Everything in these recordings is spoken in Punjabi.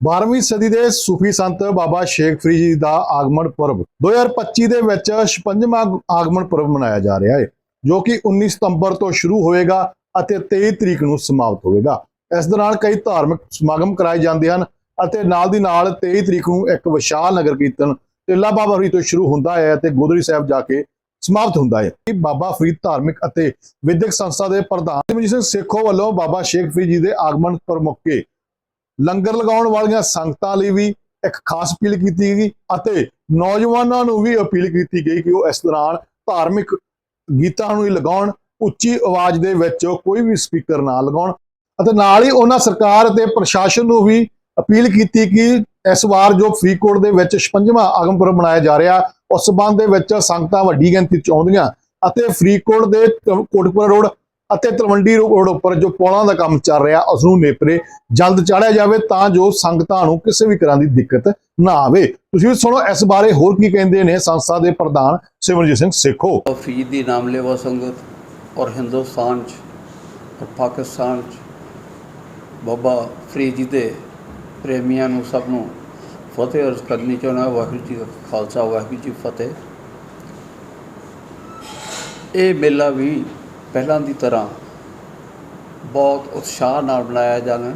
12ਵੀਂ ਸਦੀ ਦੇ ਸੂਫੀ ਸੰਤ ਬਾਬਾ ਸ਼ੇਖ ਫਰੀਦ ਜੀ ਦਾ ਆਗਮਨ ਪੁਰਬ 2025 ਦੇ ਵਿੱਚ 56ਵਾਂ ਆਗਮਨ ਪੁਰਬ ਮਨਾਇਆ ਜਾ ਰਿਹਾ ਹੈ, ਜੋ ਕਿ 19 ਸਤੰਬਰ ਤੋਂ ਸ਼ੁਰੂ ਹੋਏਗਾ ਅਤੇ 23 ਤਰੀਕ ਨੂੰ ਸਮਾਪਤ ਹੋਵੇਗਾ। ਇਸ ਦੌਰਾਨ ਕਈ ਧਾਰਮਿਕ ਸਮਾਗਮ ਕਰਾਏ ਜਾਂਦੇ ਹਨ ਅਤੇ ਨਾਲ ਦੀ ਨਾਲ 23 ਤਰੀਕ ਨੂੰ ਇੱਕ ਵਿਸ਼ਾਲ ਨਗਰ ਕੀਰਤਨ ਟਿੱਲਾ ਬਾਬਾ ਫਰੀਦ ਤੋਂ ਸ਼ੁਰੂ ਹੁੰਦਾ ਹੈ ਅਤੇ ਗੋਦੜੀ ਸਾਹਿਬ ਜਾ ਕੇ ਸਮਾਪਤ ਹੁੰਦਾ ਹੈ। ਇਹ ਬਾਬਾ ਫਰੀਦ ਧਾਰਮਿਕ ਅਤੇ ਵਿਦਿਅਕ ਸੰਸਥਾ ਦੇ ਪ੍ਰਧਾਨ ਸਿੰਘ ਸੇਖੋਂ ਵੱਲੋਂ ਬਾਬਾ ਸ਼ੇਖ ਫਰੀਦ ਜੀ ਦੇ ਆਗਮਨ ਪਰ ਮੌਕੇ ਲੰਗਰ ਲਗਾਉਣ ਵਾਲੀਆਂ ਸੰਗਤਾਂ ਲਈ ਵੀ ਇੱਕ ਖਾਸ ਅਪੀਲ ਕੀਤੀ ਗਈ ਅਤੇ ਨੌਜਵਾਨਾਂ ਨੂੰ ਵੀ ਅਪੀਲ ਕੀਤੀ ਗਈ ਕਿ ਉਹ ਇਸ ਦੌਰਾਨ ਧਾਰਮਿਕ ਗੀਤਾਂ ਨੂੰ ਹੀ ਲਗਾਉਣ, ਉੱਚੀ ਆਵਾਜ਼ ਦੇ ਵਿੱਚ ਕੋਈ ਵੀ ਸਪੀਕਰ ਨਾ ਲਗਾਉਣ ਅਤੇ ਨਾਲ ਹੀ ਉਹਨਾਂ ਸਰਕਾਰ ਅਤੇ ਪ੍ਰਸ਼ਾਸਨ ਨੂੰ ਵੀ ਅਪੀਲ ਕੀਤੀ ਕਿ ਇਸ ਵਾਰ ਜੋ ਫਰੀਦਕੋਟ ਦੇ ਵਿੱਚ 56ਵਾਂ ਆਗਮਪੁਰਬ ਮਨਾਇਆ ਜਾ ਰਿਹਾ, ਉਸ ਸੰਬੰਧ ਦੇ ਵਿੱਚ ਸੰਗਤਾਂ ਵੱਡੀ ਗਿਣਤੀ ਚ ਆਉਂਦੀਆਂ ਅਤੇ ਫਰੀਦਕੋਟ ਦੇ ਤ- ਕੋਟਕਪੁਰਾ ਰੋਡ ਅਤੇ ਤਲਵੰਡੀ ਰੋਡ ਉੱਪਰ ਜੋ ਪੌਲਾਂ ਦਾ ਕੰਮ ਚੱਲ ਰਿਹਾ ਉਸ ਨੂੰ ਨੇਪਰੇ ਜਲਦ ਚਾੜਿਆ ਜਾਵੇ ਤਾਂ ਜੋ ਸੰਗਤਾਂ ਨੂੰ ਕਿਸੇ ਵੀ ਤਰ੍ਹਾਂ ਦੀ ਦਿੱਕਤ ਨਾ ਆਵੇ। ਤੁਸੀਂ ਵੀ ਸੁਣੋ, ਇਸ ਬਾਰੇ ਹੋਰ ਕੀ ਕਹਿੰਦੇ ਨੇ ਸੰਸਥਾ ਦੇ ਪ੍ਰਧਾਨ ਸਿਮਰਜੀਤ ਸਿੰਘ ਸੇਖੋ। ਫਰੀਦ ਦੀ ਨਾਮਲੇਵਾ ਸੰਗਤ ਔਰ ਹਿੰਦੁਸਤਾਨ 'ਚ ਔਰ ਪਾਕਿਸਤਾਨ 'ਚ ਬਾਬਾ ਫਰੀਦ ਜੀ ਦੇ ਪ੍ਰੇਮੀਆਂ ਨੂੰ ਸਭ ਨੂੰ ਫਤਿਹ ਅਰਜ਼ ਕਰਨੀ ਚਾਹੁੰਦਾ ਵਾਹਿਗੁਰੂ ਜੀ ਕਾ ਖਾਲਸਾ, ਵਾਹਿਗੁਰੂ ਜੀ ਫਤਿਹ। ਇਹ ਮੇਲਾ ਵੀ ਪਹਿਲਾਂ ਦੀ ਤਰ੍ਹਾਂ ਬਹੁਤ ਉਤਸ਼ਾਹ ਨਾਲ ਮਨਾਇਆ ਜਾਣਾ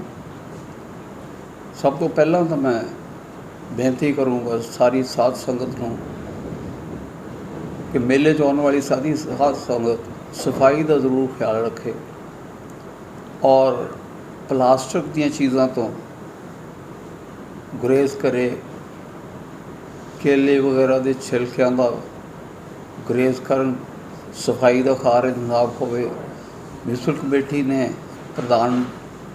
ਸਭ ਤੋਂ ਪਹਿਲਾਂ ਤਾਂ ਮੈਂ ਬੇਨਤੀ ਕਰੂੰਗਾ ਸਾਰੀ ਸਾਧ ਸੰਗਤ ਨੂੰ ਕਿ ਮੇਲੇ 'ਚ ਆਉਣ ਵਾਲੀ ਸਾਰੀ ਸਾਧ ਸੰਗਤ ਸਫ਼ਾਈ ਦਾ ਜ਼ਰੂਰ ਖਿਆਲ ਰੱਖੇ ਔਰ ਪਲਾਸਟਿਕ ਦੀਆਂ ਚੀਜ਼ਾਂ ਤੋਂ ਗੁਰੇਜ਼ ਕਰੇ। ਕੇਲੇ ਵਗੈਰਾ ਦੇ ਛਿਲਕਿਆਂ ਦਾ ਗੁਰੇਜ਼ ਕਰਨ ਸਫ਼ਾਈ ਦਾ ਖਾਰ ਇੰਤਜ਼ਾਮ ਹੋਵੇ। ਮਿਊਨਿਸਪਲ ਕਮੇਟੀ ਨੇ ਪ੍ਰਧਾਨ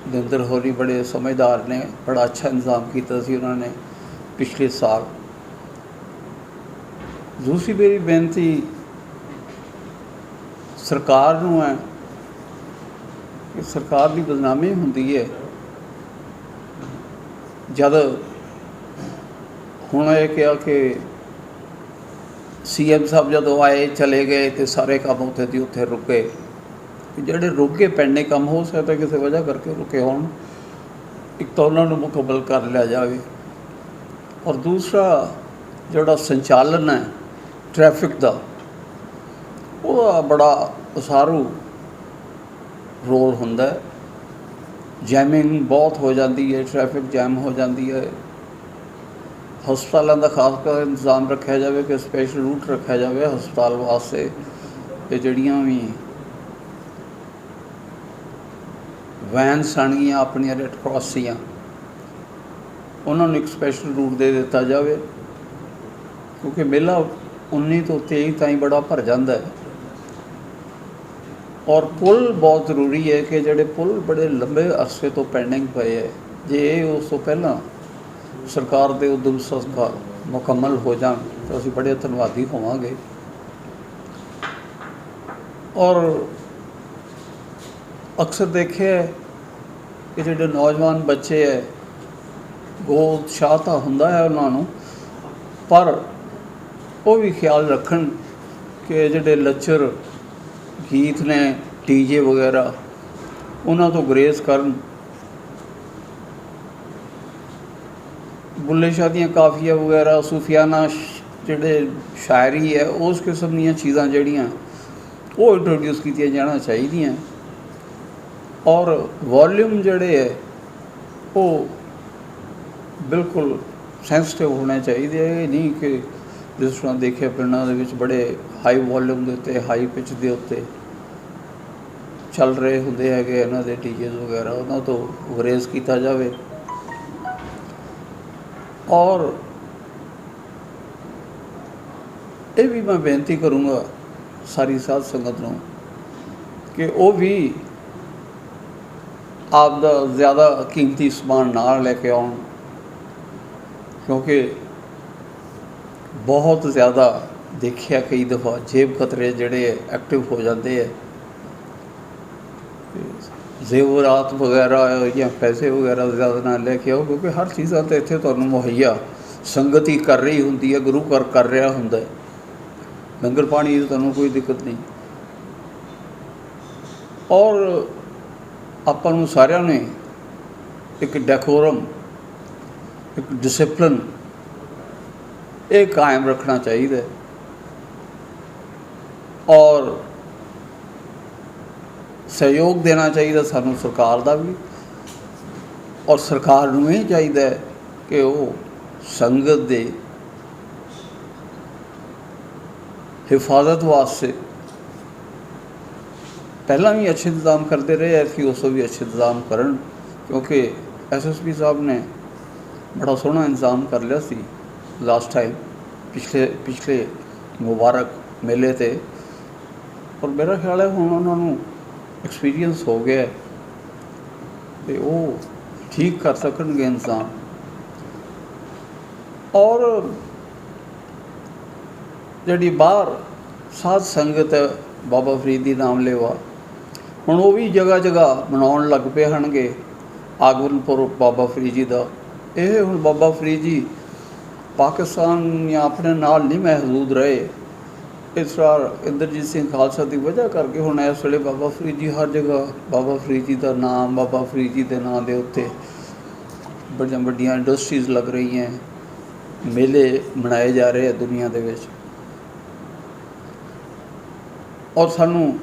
ਦਿੰਦਰ ਹੋਰੀ ਬੜੇ ਸਮਝਦਾਰ ਨੇ, ਬੜਾ ਅੱਛਾ ਇੰਤਜ਼ਾਮ ਕੀਤਾ ਸੀ ਉਹਨਾਂ ਨੇ ਪਿਛਲੇ ਸਾਲ। ਦੂਸਰੀ ਮੇਰੀ ਬੇਨਤੀ ਸਰਕਾਰ ਨੂੰ ਹੈ ਕਿ ਸਰਕਾਰ ਦੀ ਬਦਨਾਮੀ ਹੁੰਦੀ ਹੈ ਜਦ ਹੁਣ ਇਹ ਕਿਹਾ ਕਿ ਸੀਐਮ ਸਾਹਿਬ ਜਦੋਂ ਆਏ, ਚਲੇ ਗਏ ਤੇ ਸਾਰੇ ਕੰਮ ਉੱਥੇ ਦੀ ਉੱਥੇ ਰੁਕੇ। ਕਿ ਜਿਹੜੇ ਰੁਕੇ ਪੈਂਡੇ ਕੰਮ, ਹੋ ਸਕਦਾ ਕਿਸੇ ਵਜ੍ਹਾ ਕਰਕੇ ਰੁਕੇ ਹੋਣ। ਇੱਕ ਤਾਂ ਉਹਨਾਂ ਨੂੰ ਮੁਕੰਮਲ ਕਰ ਲਿਆ ਜਾਵੇ। ਔਰ ਦੂਸਰਾ ਜਿਹੜਾ ਸੰਚਾਲਨ ਹੈ, ਟ੍ਰੈਫਿਕ ਦਾ ਉਹਦਾ ਬੜਾ ਉਸਾਰੂ ਰੋਲ ਹੁੰਦਾ ਜੈਮਿੰਗ ਬਹੁਤ ਹੋ ਜਾਂਦੀ ਹੈ, ਟ੍ਰੈਫਿਕ ਜੈਮ ਹੋ ਜਾਂਦੀ ਹੈ। ਹਸਪਤਾਲਾਂ ਦਾ ਖਾਸ ਕਰ ਇੰਤਜ਼ਾਮ ਰੱਖਿਆ ਜਾਵੇ ਕਿ ਸਪੈਸ਼ਲ ਰੂਟ ਰੱਖਿਆ ਜਾਵੇ ਹਸਪਤਾਲ ਵਾਸਤੇ, ਤੇ ਜਿਹੜੀਆਂ ਵੀ ਵੈਨ ਸਣਗੀਆਂ ਆਪਣੀਆਂ ਰੈੱਡ ਕਰਾਸ ਦੀਆਂ ਉਹਨਾਂ ਨੂੰ ਇੱਕ ਸਪੈਸ਼ਲ ਰੂਟ ਦੇ ਦਿੱਤਾ ਜਾਵੇ, ਕਿਉਂਕਿ ਮੇਲਾ 19 ਤੋਂ 23 ਤਾਈਂ ਬੜਾ ਭਰ ਜਾਂਦਾ ਹੈ। ਔਰ ਪੁਲ ਬਹੁਤ ਜ਼ਰੂਰੀ ਹੈ ਕਿ ਜਿਹੜੇ ਪੁਲ ਬੜੇ ਲੰਬੇ ਅਰਸੇ ਤੋਂ ਪੈਂਡਿੰਗ ਪਏ ਹੈ, ਜੇ ਇਹ ਉਸ ਤੋਂ ਪਹਿਲਾਂ ਸਰਕਾਰ ਦੇ ਉਦਮ ਸੰਸਕਾਰ ਮੁਕੰਮਲ ਹੋ ਜਾਣ ਤਾਂ ਅਸੀਂ ਬੜੇ ਧੰਨਵਾਦੀ ਹੋਵਾਂਗੇ। ਔਰ ਅਕਸਰ ਦੇਖਿਆ ਕਿ ਜਿਹੜੇ ਨੌਜਵਾਨ ਬੱਚੇ ਹੈ, ਬਹੁਤ ਉਤਸ਼ਾਹ ਤਾਂ ਹੁੰਦਾ ਹੈ ਉਹਨਾਂ ਨੂੰ, ਪਰ ਉਹ ਵੀ ਖਿਆਲ ਰੱਖਣ ਕਿ ਜਿਹੜੇ ਲੱਚਰ ਗੀਤ ਨੇ ਡੀਜੇ ਵਗੈਰਾ, ਉਹਨਾਂ ਤੋਂ ਗਰੇਜ਼ ਕਰਨ ਬੁੱਲੇ ਸ਼ਾਹ ਦੀਆਂ ਕਾਫੀਆ ਵਗੈਰਾ, ਸੂਫੀਆਨਾ ਜਿਹੜੇ ਸ਼ਾਇਰੀ ਹੈ, ਉਸ ਕਿਸਮ ਦੀਆਂ ਚੀਜ਼ਾਂ ਜਿਹੜੀਆਂ ਉਹ ਇੰਟਰੋਡਿਊਸ ਕੀਤੀਆਂ ਜਾਣਾ ਚਾਹੀਦੀਆਂ। ਔਰ ਵੋਲਿਊਮ ਜਿਹੜੇ ਹੈ, ਉਹ ਬਿਲਕੁਲ ਸੈਂਸਿਟਿਵ ਹੋਣੇ ਚਾਹੀਦੇ ਹੈ ਇਹ ਨਹੀਂ ਕਿ ਜਿਸ ਤਰ੍ਹਾਂ ਦੇਖਿਆ ਪਿੰਡਾਂ ਦੇ ਵਿੱਚ ਬੜੇ ਹਾਈ ਵੋਲਿਊਮ ਦੇ ਉੱਤੇ ਹਾਈ ਪਿਚ ਦੇ ਉੱਤੇ ਚੱਲ ਰਹੇ ਹੁੰਦੇ ਹੈਗੇ ਇਹਨਾਂ ਦੇ ਟੀਚਰਸ ਵਗੈਰਾ, ਉਹਨਾਂ ਤੋਂ ਗਰੇਜ਼ ਕੀਤਾ ਜਾਵੇ। ਔਰ ਇਹ ਵੀ ਮੈਂ ਬੇਨਤੀ ਕਰੂੰਗਾ ਸਾਰੀ ਸਾਧ ਸੰਗਤ ਨੂੰ ਕਿ ਉਹ ਵੀ ਆਪ ਦਾ ਜ਼ਿਆਦਾ ਕੀਮਤੀ ਸਮਾਨ ਨਾਲ ਲੈ ਕੇ ਆਉਣ, ਕਿਉਂਕਿ ਬਹੁਤ ਜ਼ਿਆਦਾ ਦੇਖਿਆ ਕਈ ਦਫਾ ਜੇਬ ਖਤਰੇ ਜਿਹੜੇ ਐਕਟਿਵ ਹੋ ਜਾਂਦੇ ਹੈ ਜ਼ੇਵਰਾਤ ਵਗੈਰਾ ਜਾਂ ਪੈਸੇ ਵਗੈਰਾ ਜ਼ਿਆਦਾ ਨਾ ਲੈ ਕੇ ਆਓ, ਕਿਉਂਕਿ ਹਰ ਚੀਜ਼ਾਂ ਤੇ ਇੱਥੇ ਤੁਹਾਨੂੰ ਮੁਹੱਈਆ ਸੰਗਤੀ ਕਰ ਰਹੀ ਹੁੰਦੀ ਹੈ, ਗੁਰੂ ਘਰ ਕਰ ਰਿਹਾ ਹੁੰਦਾ ਹੈ। ਲੰਗਰ ਪਾਣੀ ਦੀ ਤੁਹਾਨੂੰ ਕੋਈ ਦਿੱਕਤ ਨਹੀਂ। ਔਰ ਆਪਾਂ ਨੂੰ ਸਾਰਿਆਂ ਨੇ ਇੱਕ ਡੈਕੋਰਮ ਇੱਕ ਡਿਸਪਲਿਨ ਇਹ ਕਾਇਮ ਰੱਖਣਾ ਚਾਹੀਦਾ ਔਰ ਸਹਿਯੋਗ ਦੇਣਾ ਚਾਹੀਦਾ ਸਾਨੂੰ ਸਰਕਾਰ ਦਾ ਵੀ। ਔਰ ਸਰਕਾਰ ਨੂੰ ਇਹ ਚਾਹੀਦਾ ਹੈ ਕਿ ਉਹ ਸੰਗਤ ਦੇ ਹਿਫਾਜ਼ਤ ਵਾਸਤੇ ਪਹਿਲਾਂ ਵੀ ਅੱਛੇ ਇੰਤਜ਼ਾਮ ਕਰਦੇ ਰਹੇ ਐ ਕਿ ਉਸ ਤੋਂ ਵੀ ਅੱਛੇ ਇੰਤਜ਼ਾਮ ਕਰਨ, ਕਿਉਂਕਿ ਐਸਐਸਪੀ ਸਾਹਿਬ ਨੇ ਬੜਾ ਸੋਹਣਾ ਇੰਤਜ਼ਾਮ ਕਰ ਲਿਆ ਸੀ ਲਾਸਟ ਟਾਈਮ ਪਿਛਲੇ ਪਿਛਲੇ ਮੁਬਾਰਕ ਮੇਲੇ ਤੇ। ਔਰ ਮੇਰਾ ਖਿਆਲ ਹੈ ਹੁਣ ਉਹਨਾਂ ਨੂੰ ਐਕਸਪੀਰੀਅੰਸ ਹੋ ਗਿਆ ਹੈ। ਤੇ ਉਹ ਠੀਕ ਕਰ ਸਕਣਗੇ ਇਨਸਾਨ। ਔਰ ਜਿਹੜੀ ਬਾਹਰ ਸਾਧ ਸੰਗਤ ਹੈ, ਬਾਬਾ ਫਰੀਦ ਦੀ ਨਾਮ ਲੈਵਾ ਹੁਣ ਉਹ ਵੀ ਜਗ੍ਹਾ ਜਗ੍ਹਾ ਮਨਾਉਣ ਲੱਗ ਪਏ ਹਨਗੇ ਆਗਮਨ ਬਾਬਾ ਫਰੀਦ ਜੀ ਦਾ। ਇਹ ਹੁਣ ਬਾਬਾ ਫਰੀਦ ਜੀ ਪਾਕਿਸਤਾਨ ਜਾਂ ਆਪਣੇ ਨਾਲ ਨਹੀਂ ਮਹਿਦੂਦ ਰਹੇ। ਇਸ ਵਾਰ ਇੰਦਰਜੀਤ ਸਿੰਘ ਖਾਲਸਾ ਦੀ ਵਜ੍ਹਾ ਕਰਕੇ ਹੁਣ ਇਸ ਵੇਲੇ ਬਾਬਾ ਫਰੀਦ ਜੀ ਹਰ ਜਗ੍ਹਾ ਬਾਬਾ ਫਰੀਦ ਜੀ ਦਾ ਨਾਮ, ਬਾਬਾ ਫਰੀਦ ਜੀ ਦੇ ਨਾਮ ਦੇ ਉੱਤੇ ਬੜੀਆਂ ਵੱਡੀਆਂ ਇੰਡਸਟਰੀਜ਼ ਲੱਗ ਰਹੀਆਂ ਮੇਲੇ ਮਨਾਏ ਜਾ ਰਹੇ ਆ ਦੁਨੀਆ ਦੇ ਵਿੱਚ। ਔਰ ਸਾਨੂੰ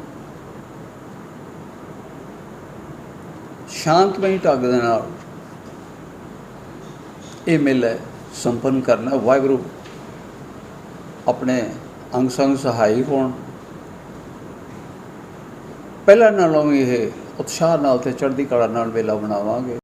ਸ਼ਾਂਤਮਈ ਢੰਗ ਦੇ ਨਾਲ ਇਹ ਮੇਲਾ ਸੰਪੰਨ ਕਰਨਾ ਵਾਹਿਗੁਰੂ ਆਪਣੇ ਅੰਗ ਸੰਗ ਸਹਾਈ ਹੋਣ। ਪਹਿਲਾਂ ਨਾਲੋਂ ਵੀ ਇਹ ਉਤਸ਼ਾਹ ਨਾਲ ਤੇ ਚੜ੍ਹਦੀ ਕਲਾ ਨਾਲ ਮੇਲਾ ਬਣਾਵਾਂਗੇ